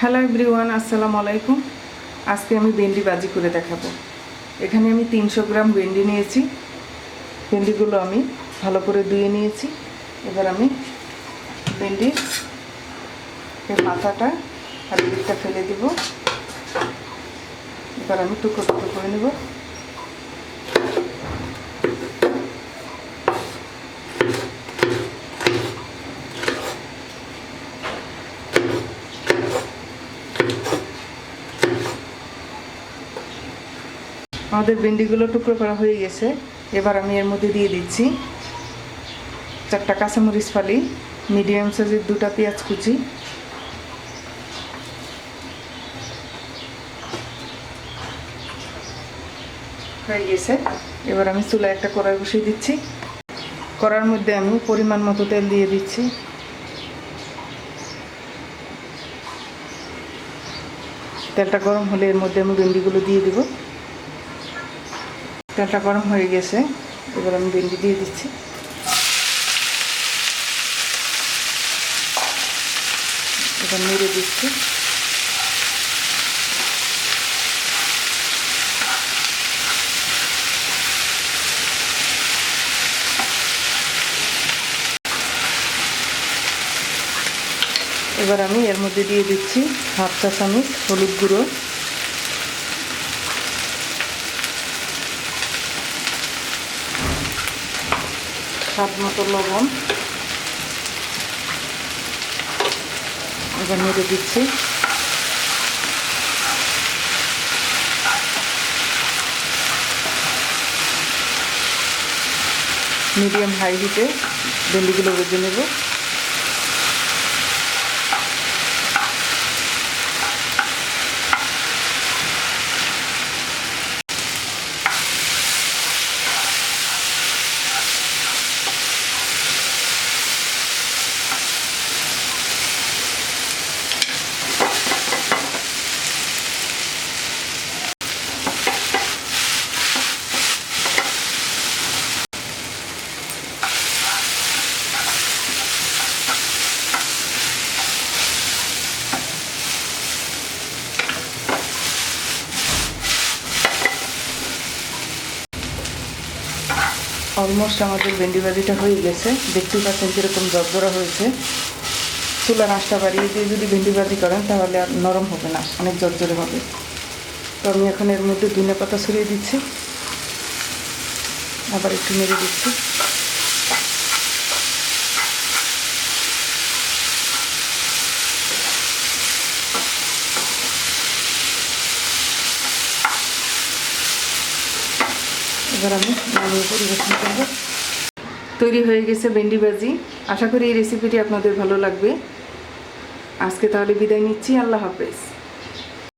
Hello everyone, আসসালামু আলাইকুম। আজকে আমি ভেন্ডি বাজি করে দেখাবো। এখানে আমি তিনশো গ্রাম ভেন্ডি নিয়েছি। ভেন্ডিগুলো আমি ভালো করে ধুয়ে নিয়েছি। এবার আমি ভেন্ডির মাথাটা আর ফেলে দিব। এবার আমি টুকরো টুকরো করে নেব। আমাদের ভেন্ডিগুলো টুকরো করা হয়ে গেছে। এবার আমি এর মধ্যে দিয়ে দিচ্ছি চারটা কাঁচামরিচ ফালি মিডিয়াম সাইজের দুটা পেঁয়াজ কুচি। হয়ে গেছে। এবার আমি চুলায় একটা কড়াই বসিয়ে দিচ্ছি। কড়ার মধ্যে আমি পরিমাণ মতো তেল দিয়ে দিচ্ছি। তেলটা গরম হলে এর মধ্যে আমি ভেন্ডিগুলো দিয়ে দিব। তেলটা গরম হয়ে গেছে, এবার আমি ভেন্ডি দিয়ে দিচ্ছি। এবার নেড়ে দিচ্ছি। এবার আমি এর মধ্যে দিয়ে দিচ্ছি হাফ চা চামচ হলুদ গুঁড়ো। স্বাদ মতো লবণ। এবার নেড়ে দিচ্ছি। মিডিয়াম হাই হিটে ভেন্ডিগুলো ভেজে নেব। অলমোস্ট আমাদের ভেন্ডি ভাজিটা হয়ে গেছে। দেখতে পাচ্ছেন কীরকম জরজরা হয়েছে। চুলা নাস্তা বাড়িয়ে দিয়ে যদি ভেন্ডি ভাজি করেন, তাহলে আর নরম হবে না, অনেক জরজরে হবে। তো আমি এখন এর মধ্যে ধনে পাতা ছড়িয়ে দিচ্ছি। আবার একটু মেরে দিচ্ছি। এবার আমি নামিয়ে পরিবেশন করব তৈরি হয়ে গেছে ভেন্ডি ভাজি। আশা করি এই রেসিপিটি আপনাদের ভালো লাগবে। আজকে তাহলে বিদায় নিচ্ছি, আল্লাহ হাফেজ।